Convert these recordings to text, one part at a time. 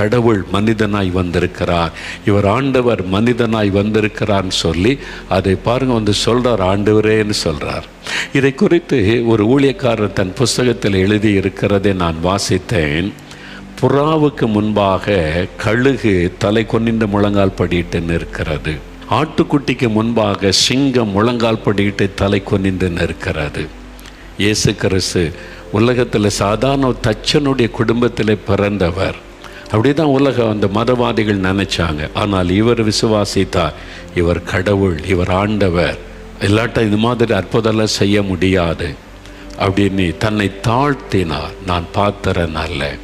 கடவுள் மனிதனாய் வந்திருக்கிறார். இவர் ஆண்டவர் மனிதனாய் வந்திருக்கிறார்னு சொல்லி அதை பாருங்க வந்து சொல்றார் ஆண்டவரேன்னு சொல்றார். இதை குறித்து ஒரு ஊழியக்காரர் தன் புஸ்தகத்தில் எழுதி இருக்கிறதை நான் வாசித்தேன். புறாவுக்கு முன்பாக கழுகு தலை கொன்னின்ற முழங்கால் படிட்டு நிற்கிறது. ஆட்டுக்குட்டிக்கு முன்பாக சிங்கம் முழங்கால் படிட்டு தலை கொன்னின்று நிற்கிறது. இயேசு கிறிஸ்து உலகத்தில் சாதாரண தச்சனுடைய குடும்பத்தில் பிறந்தவர். அப்படி தான் உலகம் அந்த மதவாதிகள் நினைச்சாங்க. ஆனால் இவர் விசுவாசித்தார். இவர் கடவுள் இவர் ஆண்டவர். இல்லாட்ட இது மாதிரி அற்புதம்லாம் செய்ய முடியாது. அப்படின்னு தன்னை தாழ்த்தினார். நான் பாத்திரன் அல்ல.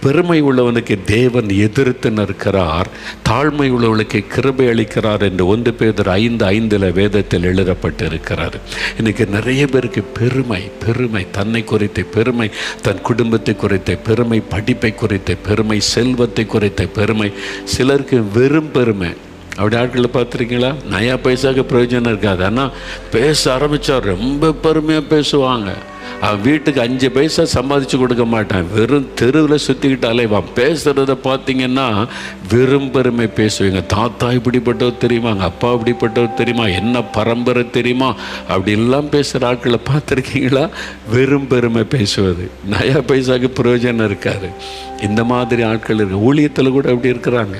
பெருமை உள்ளவனுக்கு தேவன் எதிர்த்து நிற்கிறார் தாழ்மை உள்ளவனுக்கு கிருபை அளிக்கிறார் என்று ஒன்று பேதர் ஐந்து ஐந்தில் வேதத்தில் எழுதப்பட்டு இருக்கிறார் இன்னைக்கு நிறைய பேருக்கு பெருமை பெருமை தன்னை குறித்த பெருமை தன் குடும்பத்தை குறித்த பெருமை படிப்பை குறித்த பெருமை செல்வத்தை குறித்த பெருமை சிலருக்கு வெறும் பெருமை அப்படி ஆட்களை பார்த்துருக்கீங்களா நயா பைசாக்கு பிரயோஜனம் இருக்காது ஆனால் பேச ஆரம்பித்தா ரொம்ப பெருமையாக பேசுவாங்க அவன் வீட்டுக்கு அஞ்சு பைசா சம்பாதிச்சு கொடுக்க மாட்டான் வெறும் தெருவில் சுற்றிக்கிட்டாலே வா பேசுகிறத பார்த்தீங்கன்னா வெறும் பெருமை பேசுவீங்க தாத்தா இப்படிப்பட்டவர் தெரியுமா எங்கள் அப்பா இப்படிப்பட்டவர் தெரியுமா என்ன பரம்பரை தெரியுமா அப்படிலாம் பேசுகிற ஆட்களை பார்த்துருக்கீங்களா வெறும் பெருமை பேசுவது நயா பைசாக்கு பிரயோஜனம் இருக்காது இந்த மாதிரி ஆட்கள் இருக்கு ஊழியத்தில் கூட அப்படி இருக்கிறாங்க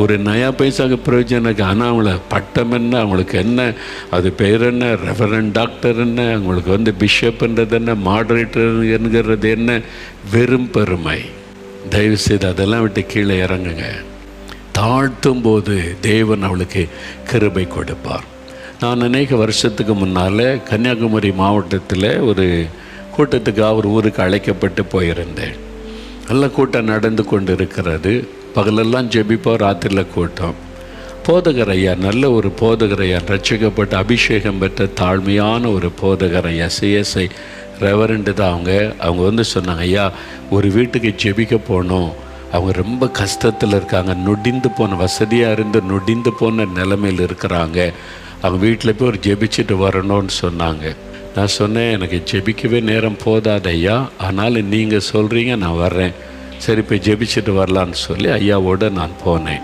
ஒரு நயா பைசாக்கு பிரயோஜனம் ஆனால் அவங்கள பட்டம் என்ன அவங்களுக்கு என்ன அது பேர் என்ன ரெஃபரன் டாக்டர் என்ன அவங்களுக்கு வந்து பிஷப்ன்றது என்ன மாடரேட்டர் என்கிறது என்ன வெறும் பெருமை. தயவு செய்து அதெல்லாம் விட்டு கீழே இறங்குங்க. தாழ்த்தும் போது தேவன் அவளுக்கு கிருபை கொடுப்பார். நான் அநேக வருஷத்துக்கு முன்னால் கன்னியாகுமரி மாவட்டத்தில் ஒரு கூட்டத்துக்கு அவர் ஊருக்கு அழைக்கப்பட்டு போயிருந்தேன். நல்ல கூட்டம் நடந்து கொண்டு இருக்கிறது பகலெல்லாம் ஜெபிப்போம் ராத்திரியில் கூட்டம். போதகர் ஐயா நல்ல ஒரு போதகர் ஐயா ரட்சிக்கப்பட்ட அபிஷேகம் பெற்ற தாழ்மையான ஒரு போதகர் ஐயா சிஎஸ்ஐ ரெவரண்டு தான் அவங்க. அவங்க வந்து சொன்னாங்க ஐயா ஒரு வீட்டுக்கு ஜெபிக்க போனோம். அவங்க ரொம்ப கஷ்டத்தில் இருக்காங்க. நொடிந்து போன வசதியாக இருந்து நொடிந்து போன நிலைமையில் இருக்கிறாங்க. அவங்க வீட்டில் போய் ஒரு ஜெபிச்சுட்டு வரணும்னு சொன்னாங்க. நான் சொன்னேன் எனக்கு ஜெபிக்கவே நேரம் போதாது ஐயா. ஆனாலும் நீங்கள் சொல்கிறீங்க நான் வர்றேன். சரி போய் ஜெபிச்சுட்டு வரலான்னு சொல்லி ஐயாவோடு நான் போனேன்.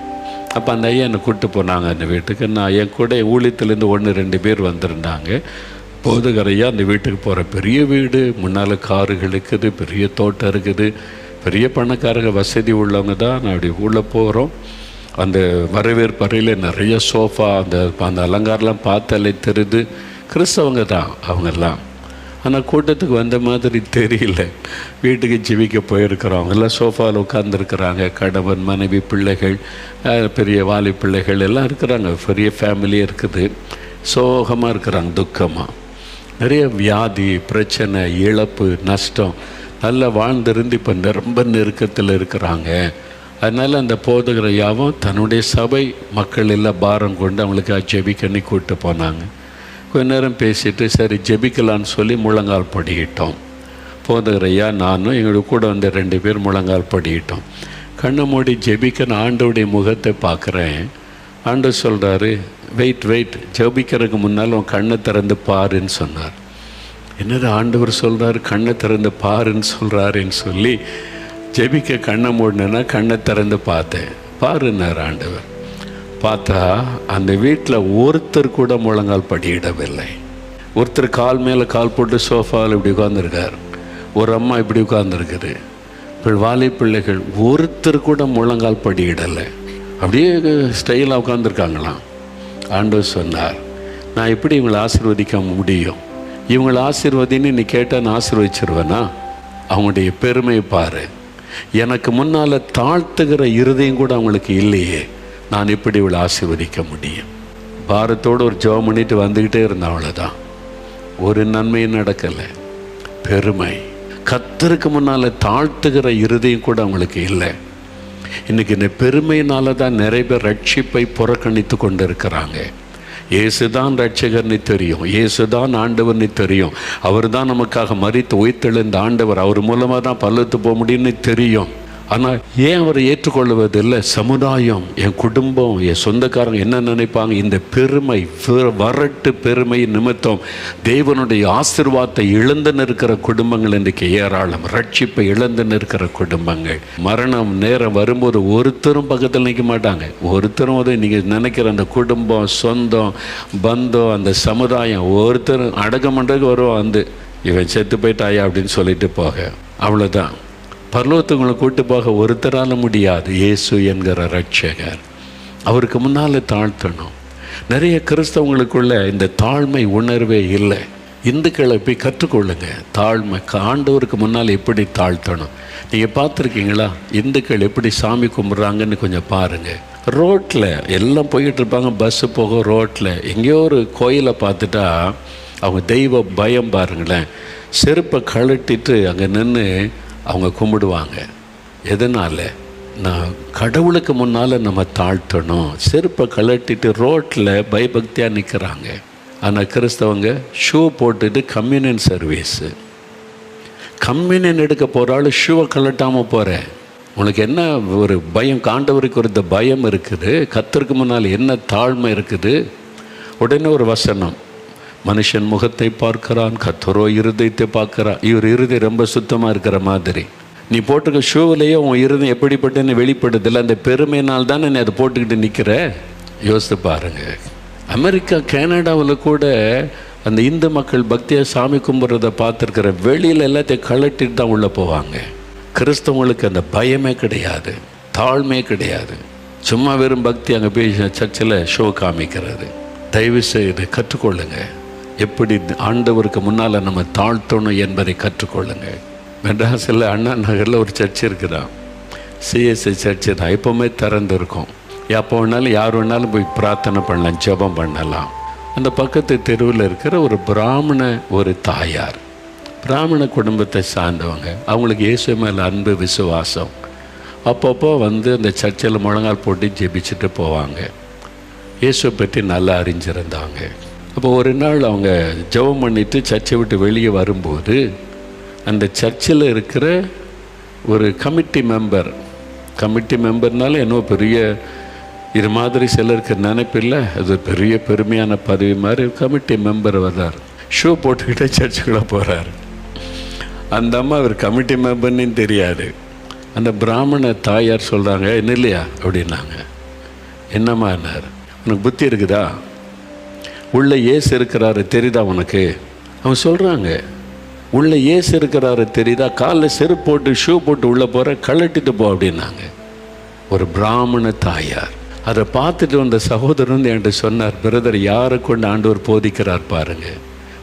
அப்போ அந்த ஐயா என்னை கூப்பிட்டு போனாங்க அந்த வீட்டுக்கு. நான் என் கூட ஊழியத்துலேருந்து ஒன்று ரெண்டு பேர் வந்திருந்தாங்க. போதுகர் ஐயா அந்த வீட்டுக்கு போகிற பெரிய வீடு முன்னால் காருகள் இருக்குது பெரிய தோட்டம் இருக்குது. பெரிய பணக்காரங்க வசதி உள்ளவங்க தான் நான் அப்படி உள்ளே போகிறோம் அந்த வரவேற்பறையில் நிறைய சோஃபா அந்த அந்த அலங்காரம்லாம் பார்த்தாலே தெரியுது கிறிஸ்தவங்க தான் அவங்கெல்லாம். ஆனால் கூட்டத்துக்கு வந்த மாதிரி தெரியல. வீட்டுக்கு ஜிவிக்க போயிருக்கிறோம். எல்லாம் சோஃபாவில் உட்காந்துருக்குறாங்க கணவன் மனைவி பிள்ளைகள் பெரிய வாலி பிள்ளைகள் எல்லாம் இருக்கிறாங்க. பெரிய ஃபேமிலியே இருக்குது. சோகமாக இருக்கிறாங்க துக்கமாக நிறைய வியாதி பிரச்சனை இழப்பு நஷ்டம். நல்லா வாழ்ந்திருந்து இப்போ ரொம்ப நெருக்கத்தில் இருக்கிறாங்க. அதனால் அந்த போதகர் யாவும் தன்னுடைய சபை மக்கள் எல்லாம் பாரம் கொண்டு அவங்களுக்கு ஜெபிக்கண்ணி கூப்பிட்டு போனாங்க. கொஞ்ச நேரம் பேசிட்டு சரி ஜெபிக்கலான்னு சொல்லி முழங்கால் படிக்கிட்டோம் போதகரையா ஐயா நானும் எங்களுக்கு கூட வந்த ரெண்டு பேர் முழங்கால் படிக்கிட்டோம் கண்ணை மூடி ஜெபிக்க நான் ஆண்டவுடைய முகத்தை பார்க்குறேன். ஆண்டு சொல்கிறாரு வெயிட் வெயிட் ஜெபிக்கிறதுக்கு முன்னால் உன் கண்ணை திறந்து பாருன்னு சொன்னார். என்னது ஆண்டவர் சொல்கிறாரு கண்ணை திறந்து பாருன்னு சொல்கிறாருன்னு சொல்லி ஜெபிக்க கண்ணை மூடினேன்னா கண்ணை திறந்து பார்த்தேன். பாருன்னார் ஆண்டவர். பார்த்தா அந்த வீட்டில் ஒருத்தர் கூட முழங்கால் படியிடவில்லை. ஒருத்தர் கால் மேலே கால் போட்டு சோஃபாவில் இப்படி உட்காந்துருக்கார் ஒரு அம்மா இப்படி உட்காந்துருக்குது இப்போ வாலி பிள்ளைகள் ஒருத்தர் கூட முழங்கால் படியிடலை. அப்படியே ஸ்டைலாக உட்காந்துருக்காங்களாம் ஆண்டவர் சொன்னார் நான் எப்படி இவங்களை ஆசீர்வதிக்க முடியும்? இவங்களை ஆசீர்வதின்னு நீ கேட்டால் நான் ஆசிர்வதிச்சிருவேனா? அவங்களுடைய பெருமை பாரு. எனக்கு முன்னால் தாழ்த்துகிற இருதயம் கூட அவங்களுக்கு இல்லையே. நான் இப்படி இவளை ஆசீர்வதிக்க முடியும்? பாரத்தோடு ஒரு ஜோம் பண்ணிட்டு வந்துக்கிட்டே இருந்தேன் அவ்வளோதான் ஒரு நன்மையும் நடக்கலை. பெருமை. கத்தருக்கு முன்னால் தாழ்த்துகிற இறுதியும் கூட அவங்களுக்கு இல்லை. இன்னைக்கு இந்த பெருமையினால தான் நிறைய பேர் ரட்சிப்பை புறக்கணித்து கொண்டு இருக்கிறாங்க இயேசுதான் ரட்சகர்னு தெரியும். இயேசுதான் ஆண்டவர்னு தெரியும். அவர் தான் நமக்காக மறித்து உயிர்த்தெழுந்த ஆண்டவர். அவர் மூலமாக தான் பல்லுத்து போக முடியும்னு தெரியும். ஆனால் ஏன் அவரை ஏற்றுக்கொள்வதில்லை சமுதாயம் என் குடும்பம் என் சொந்தக்காரங்க என்ன நினைப்பாங்க? இந்த பெருமை வரட்டு பெருமை நிமித்தம் தேவனுடைய ஆசிர்வாதத்தை இழந்து நிற்கிற குடும்பங்கள் இன்றைக்கு ஏராளம். ரட்சிப்பை இழந்து நிற்கிற குடும்பங்கள். மரணம் நேரம் வரும்போது ஒருத்தரும் பக்கத்தில் நிற்க மாட்டாங்க. ஒருத்தரும் வந்து நீங்கள் நினைக்கிற அந்த குடும்பம் சொந்தம் பந்தம் அந்த சமுதாயம் ஒருத்தரும் அடக்கம் பண்ணுறதுக்கு வருவான் வந்து இவன் செத்து போயிட்டாயா? அப்படின்னு சொல்லிட்டு போக. அவ்வளோதான் பரலோகத்துக்குள்ள கூட்டு போக ஒருத்தரால முடியாது. இயேசு என்கிற ரட்சகர் அவருக்கு முன்னால் தாழ்த்தணும். நிறைய கிறிஸ்தவங்களுக்குள்ள இந்த தாழ்மை உணர்வே இல்லை. இந்துக்களை போய் கற்றுக்கொள்ளுங்க. தாழ்மை ஆண்டவருக்கு முன்னால் எப்படி தாழ்த்தணும்? நீங்கள் பார்த்துருக்கீங்களா? இந்துக்கள் எப்படி சாமி கும்பிட்றாங்கன்னு கொஞ்சம் பாருங்கள் ரோட்டில் எல்லாம் போய்கிட்டு இருப்பாங்க. பஸ்ஸு போக ரோட்டில் எங்கேயோ ஒரு கோயிலை பார்த்துட்டா அவங்க தெய்வ பயம் பாருங்களேன். செருப்பை கழட்டிட்டு அங்கே நின்று அவங்க கும்பிடுவாங்க. எதனால்? நான் கடவுளுக்கு முன்னால் நம்ம தாழ்த்தணும். செருப்பை கலட்டிட்டு ரோட்டில் பயபக்தியாக நிற்கிறாங்க ஆனால் கிறிஸ்தவங்க ஷூ போட்டுட்டு கம்யூனியன் சர்வீஸு. கம்யூனியன் எடுக்க போகிறாள் ஷூவை கழட்டாமல் போகிறேன் உனக்கு என்ன ஒரு பயம்? காண்டவருக்கு ஒரு பயம் இருக்குது. கத்தருக்கு முன்னால் என்ன தாழ்மை இருக்குது? உடனே ஒரு வசனம். மனுஷன் முகத்தை பார்க்கிறான் கத்தரோ இருதயத்தை பார்க்குறான். இவர் இருதயம் ரொம்ப சுத்தமாக இருக்கிற மாதிரி. நீ போட்டிருக்க ஷூவிலேயே உன் இருதயம் எப்படிப்பட்டன்னு வெளிப்படுதில்லை அந்த பெருமையினால் தானே நீ அதை போட்டுக்கிட்டு நிற்கிற யோசித்து பாருங்க. அமெரிக்கா கனடாவில் கூட அந்த இந்து மக்கள் பக்தியாக சாமி கும்பிட்றத பார்த்துருக்கிற வெளியில் எல்லாத்தையும் கழட்டிட்டு தான் உள்ளே போவாங்க. கிறிஸ்தவங்களுக்கு அந்த பயமே கிடையாது தாழ்மே கிடையாது. சும்மா வெறும் பக்தி அங்கே போய் சர்ச்சில் ஷோ காமிக்கிறது. தயவு செய்து கற்றுக்கொள்ளுங்க. எப்படி ஆண்டவருக்கு முன்னால் நம்ம தாழ்த்தணும் என்பதை கற்றுக்கொள்ளுங்க. மெட்ராஸில் அண்ணா நகரில் ஒரு சர்ச் இருக்குதான் சிஎஸ்சி சர்ச்சு தான். எப்போவுமே திறந்து இருக்கும் எப்போ வேணாலும் யார் வேணாலும் போய் பிரார்த்தனை பண்ணலாம் ஜெபம் பண்ணலாம். அந்த பக்கத்து தெருவில் இருக்கிற ஒரு பிராமண ஒரு தாயார். பிராமண குடும்பத்தை சார்ந்தவங்க. அவங்களுக்கு இயேசு மேலே அன்பு விசுவாசம். அப்பப்போ வந்து அந்த சர்ச்சில் முழங்கால் போட்டு ஜெபிச்சுட்டு போவாங்க. இயேசுவை பற்றி நல்லா அறிஞ்சிருந்தாங்க. அப்போ ஒரு நாள் அவங்க ஜெபம் பண்ணிட்டு சர்ச்சை விட்டு வெளியே வரும்போது அந்த சர்ச்சில் இருக்கிற ஒரு கமிட்டி மெம்பர் கமிட்டி மெம்பர்னால என்னோ பெரிய இது மாதிரி சிலருக்கு நினைப்பில்லை அது பெரிய பெருமையான பதவி மாதிரி கமிட்டி மெம்பர் வர்றார். ஷூ போட்டுக்கிட்டே சர்ச்சுக்குள்ளே போகிறார் அந்த அம்மா அவர் கமிட்டி மெம்பர்னு தெரியாது. அந்த பிராமண தாயார் சொல்கிறாங்க என்ன இல்லையா? அப்படின்னாங்க. என்னம்மா? என்னார் உனக்கு புத்தி இருக்குதா? உள்ளே ஏசு இருக்கிறாரு தெரியுதா உனக்கு? அவன் சொல்கிறாங்க உள்ளே ஏசு இருக்கிறாரு தெரியுதா? காலில் செருப்பு போட்டு ஷூ போட்டு உள்ளே போகிற கழட்டிட்டு போ அப்படின்னாங்க. ஒரு பிராமண தாயார். அதை பார்த்துட்டு வந்த சகோதரன் வந்து என்கிட்ட சொன்னார் பிரதர் யாரை கொண்டு ஆண்டவர் போதிக்கிறார் பாருங்க.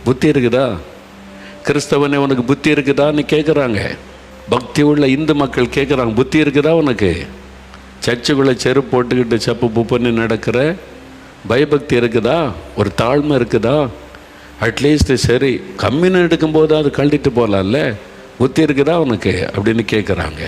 புத்தி இருக்குதா? கிறிஸ்தவனே உனக்கு புத்தி இருக்குதான்னு கேட்குறாங்க பக்தி உள்ள இந்து மக்கள் கேட்குறாங்க புத்தி இருக்குதா உனக்கு? சர்ச்சுக்குள்ளே செருப்பு போட்டுக்கிட்டு சப்பு புப்புன்னு நடக்கிற பயபக்தி இருக்குதா? ஒரு தாழ்மை இருக்குதா? அட்லீஸ்ட் சரி கம்மின்னு எடுக்கும்போது அது கழட்டிட்டு போகலாம்ல புத்தி இருக்குதா உனக்கு? அப்படின்னு கேட்குறாங்க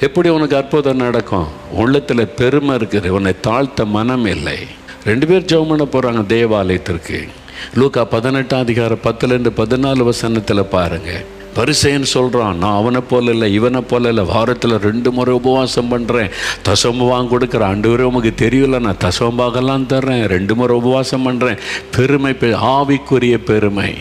எப்படி உனக்கு அற்புதம் நடக்கும்? உள்ளத்தில் பெருமை இருக்குது. உன்னை தாழ்த்த மனம் இல்லை. ரெண்டு பேர் ஜெபம் பண்ண போகிறாங்க தேவாலயத்திற்கு. லூக்கா பதினெட்டாம் அதிகாரம் பத்துலேருந்து பதினாலு வசனத்தில் பாருங்கள் பரிசைன்னு சொல்கிறான் நான் அவனை போல இல்லை இவனை போல இல்லை வாரத்தில் ரெண்டு முறை உபவாசம் பண்ணுறேன் தசம்பவாங்க கொடுக்குறேன் ஆண்டு வரை உமக்கு தெரியல நான் தசம்பாகலாம் தர்றேன் ரெண்டு முறை உபவாசம் பண்ணுறேன் பெருமை பெ- ஆவிக்குரிய பெருமை.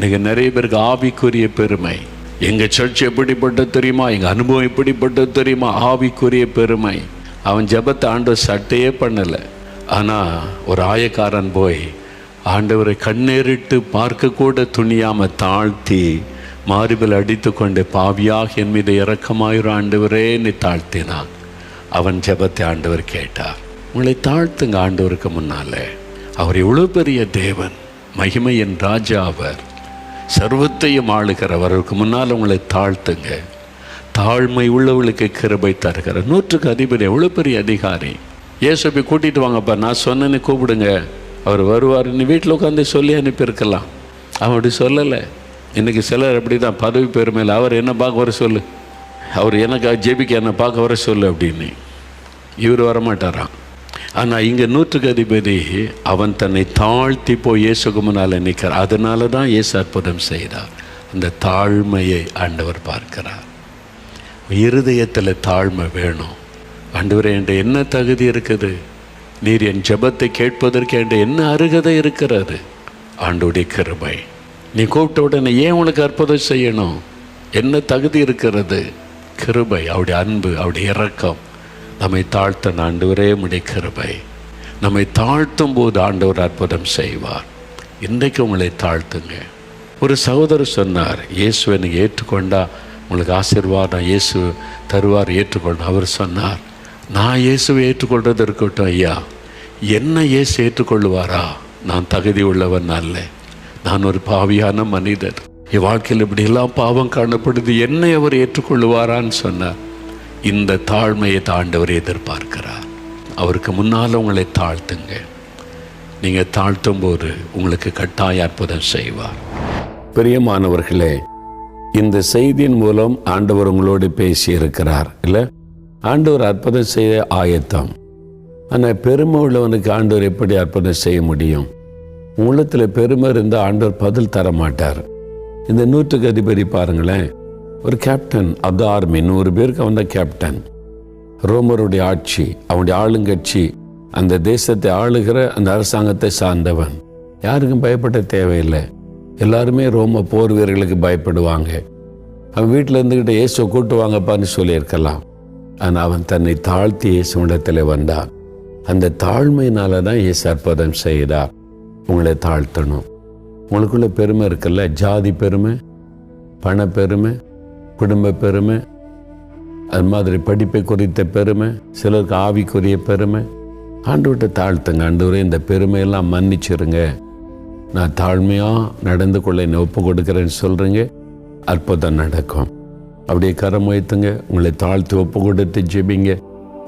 இன்றைக்கி நிறைய பேருக்கு ஆவிக்குரிய பெருமை. எங்கள் சர்ச் எப்படிப்பட்டது தெரியுமா? எங்கள் அனுபவம் எப்படிப்பட்டது தெரியுமா? ஆவிக்குரிய பெருமை. அவன் ஜெபத்தை ஆண்டவர் சட்டையே பண்ணலை. ஆனால் ஒரு ஆயக்காரன் போய் ஆண்டவரை கண்ணேறிட்டு பார்க்கக்கூட துணியாமல் தாழ்த்தி மார்பில் அடித்து கொண்டு பாவியாக என் மீது இறக்கமாயிரும் ஆண்டவரே நீ தாழ்த்தினான். அவன் ஜெபத்தை ஆண்டவர் கேட்டார். உங்களை தாழ்த்துங்க ஆண்டவருக்கு முன்னாலே. அவர் எவ்வளோ பெரிய தேவன் மகிமையின் ராஜா அவர். சர்வத்தையும் ஆளுகிறவர் அவருக்கு முன்னால் உங்களை தாழ்த்துங்க. தாழ்மை உள்ளவர்களுக்கு கிருபை தருகிறார் நூற்றுக்கு அதிபதி எவ்வளோ பெரிய அதிகாரி. ஏசப்பி கூட்டிகிட்டு வாங்கப்பா நான் சொன்னேன்னு கூப்பிடுங்க. அவர் வருவார். நீ வீட்டில் உட்காந்து சொல்லி அனுப்பியிருக்கலாம். அவன் அப்படி சொல்லலை. இன்றைக்கி சிலர் அப்படி தான் பதவி பெருமையில் அவர் என்ன பார்க்க வர சொல்லு? அவர் எனக்கு ஜெபிக்க என்ன பார்க்க வர சொல்லு அப்படின்னு. இவர் வரமாட்டாராம். ஆனால் இங்கே நூற்றுக்கு அதிபதி அவன் தன்னை தாழ்த்தி போய் இயேசுக்கு முன்னால் நிற்கிறார். அதனால தான் இயேசு அற்புதம் செய்தார். அந்த தாழ்மையை ஆண்டவர் பார்க்கிறார். இருதயத்தில் தாழ்மை வேணும். ஆண்டவரே என்கிட்ட என்ன தகுதி இருக்குது? நீர் என் ஜெபத்தை கேட்பதற்கு என்கிட்ட என்ன அருகதை இருக்கிறது? ஆண்டோடைய கிருபை. நீ கூப்பிட்ட உடனே ஏன் உனக்கு அற்புதம் செய்யணும்? என்ன தகுதி இருக்கிறது? கிருபை அவருடைய அன்பு அவருடைய இறக்கம் நம்மை தாழ்த்த ஆண்டவரே உடைய கிருபை. நம்மை தாழ்த்தும் போது ஆண்டவர் அற்புதம் செய்வார். இன்றைக்கு உங்களை தாழ்த்துங்க. ஒரு சகோதரர் சொன்னார் இயேசுவை நீங்கள் ஏற்றுக்கொண்டா உங்களுக்கு ஆசீர்வாதம் இயேசு தருவார் ஏற்றுக்கொண்டு அவர் சொன்னார் நான் இயேசுவை ஏற்றுக்கொள்வது இருக்கட்டும் ஐயா. என்ன இயேசு ஏற்றுக்கொள்ளுவாரா? நான் தகுதி உள்ளவன் அல்ல. நான் ஒரு பாவியான மனிதர் என் வாழ்க்கையில் இப்படியெல்லாம் பாவம் காணப்படுது. என்னை அவர் ஏற்றுக்கொள்ளுவாரான்னு சொன்னார் இந்த தாழ்மையை தாண்டவர் எதிர்பார்க்கிறார். அவருக்கு முன்னால் உங்களை தாழ்த்துங்க. நீங்கள் தாழ்த்தும் போது உங்களுக்கு கட்டாய அற்புதம் செய்வார். பிரியமானவர்களே இந்த செய்தியின் மூலம் ஆண்டவர் உங்களோடு பேசி இருக்கிறார் இல்லை ஆண்டவர் அற்புதம் செய்ய ஆயத்தம். ஆனால் பெருமை உள்ளவனுக்கு ஆண்டவர் எப்படி அற்புதம் செய்ய முடியும்? உள்ளத்தில் பெருமை இருந்தால் ஆண்டவர் பதில் தர மாட்டார் இந்த நூற்றுக்கு அதிபதி பாருங்களேன். ஒரு கேப்டன் அது ஆர்மி நூறு பேருக்கு அவன் தான் கேப்டன் ரோமருடைய ஆட்சி அவனுடைய ஆளுங்கட்சி அந்த தேசத்தை ஆளுகிற அந்த அரசாங்கத்தை சார்ந்தவன். யாருக்கும் பயப்பட தேவையில்லை. எல்லாருமே ரோம போர் வீரர்களுக்கு பயப்படுவாங்க. அவன் வீட்டில் இருந்துக்கிட்ட இயேசுவை கூட்டு வாங்கப்பான்னு சொல்லியிருக்கலாம். ஆனால் அவன் தன்னை தாழ்த்தி இயேசுவிடத்தில் வந்தான். அந்த தாழ்மையினால தான் இயேசு அற்புதம் செய்தார். உங்களை தாழ்த்தணும். உங்களுக்குள்ள பெருமை இருக்குல்ல? ஜாதி பெருமை பண பெருமை குடும்ப பெருமை அது மாதிரி படிப்பை குறித்த பெருமை சிலருக்கு ஆவிக்குரிய பெருமை. ஆண்டவர்கிட்ட தாழ்த்துங்க. ஆண்டவரே இந்த பெருமையெல்லாம் மன்னிச்சிருங்க. நான் தாழ்மையாக நடந்து கொள்ள என்னை ஒப்பு கொடுக்குறேன்னு சொல்கிறீங்க அற்புதம் நடக்கும். அப்படியே கரம் உயர்த்துங்க. உங்களை தாழ்த்தி ஒப்பு கொடுத்து ஜெபிங்க.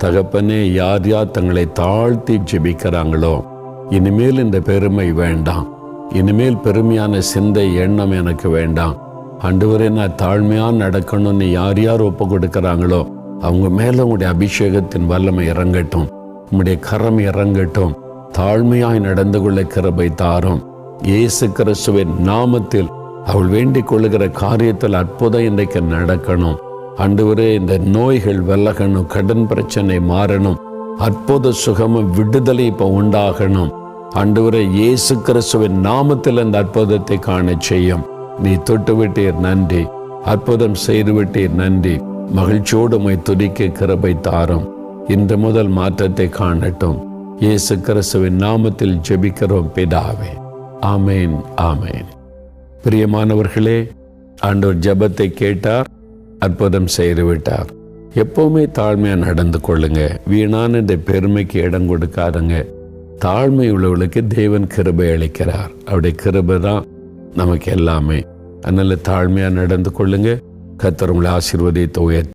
தகப்பனே யார் யார் தங்களை தாழ்த்தி ஜெபிக்கிறாங்களோ இனிமேல் இந்த பெருமை வேண்டாம். இனிமேல் பெருமையான சிந்தை எண்ணம் எனக்கு வேண்டாம். ஆண்டவரே நான் தாழ்மையாக நடக்கணும்னு யார் யார் ஒப்பு கொடுக்குறாங்களோ அவங்க மேலே உங்களுடைய அபிஷேகத்தின் வல்லமை இறங்கட்டும். உங்களுடைய கரம் இறங்கட்டும். தாழ்மையாய் நடந்து கொள்ள கிருபை தாரும். இயேசு கிறிஸ்துவின் நாமத்தில் அவள் வேண்டிக் கொள்ளுகிற காரியத்தில் அற்புதம் இன்றைக்கு நடக்கணும். அன்றுவரே இந்த நோய்கள் விலகணும் கடன் பிரச்சனை மாறணும். அற்புத சுகமும் விடுதலை இப்போ உண்டாகணும். ஆண்டவரே இயேசு கிறிஸ்துவின் நாமத்தில் அந்த அற்புதத்தை காண செய்யும். நீ தொட்டு விட்டீர் நன்றி. அற்புதம் செய்து விட்டீர் நன்றி. மகிழ்ச்சியோடு உமை துதிக்க கிருபை தாரும். இன்று முதல் மாற்றத்தை காணட்டும். இயேசு கிறிஸ்துவின் நாமத்தில் ஜெபிக்கிறோம் பிதாவே. ஆமேன் ஆமேன். பிரியமானவர்களே ஆண்டவர் ஜபத்தை கேட்டார் அற்புதம் செய்து விட்டார். எப்பவுமே தாழ்மையாக நடந்து கொள்ளுங்க. வீணான இந்த பெருமைக்கு இடம் கொடுக்காதுங்க. தாழ்மை உள்ளவர்களுக்கு தேவன் கிருபை அளிக்கிறார். அவருடைய கிருபை தான் நமக்கு எல்லாமே. அதனால் தாழ்மையாக நடந்து கொள்ளுங்க. கத்தர் உங்களை ஆசீர்வதித்து உயர்த்தி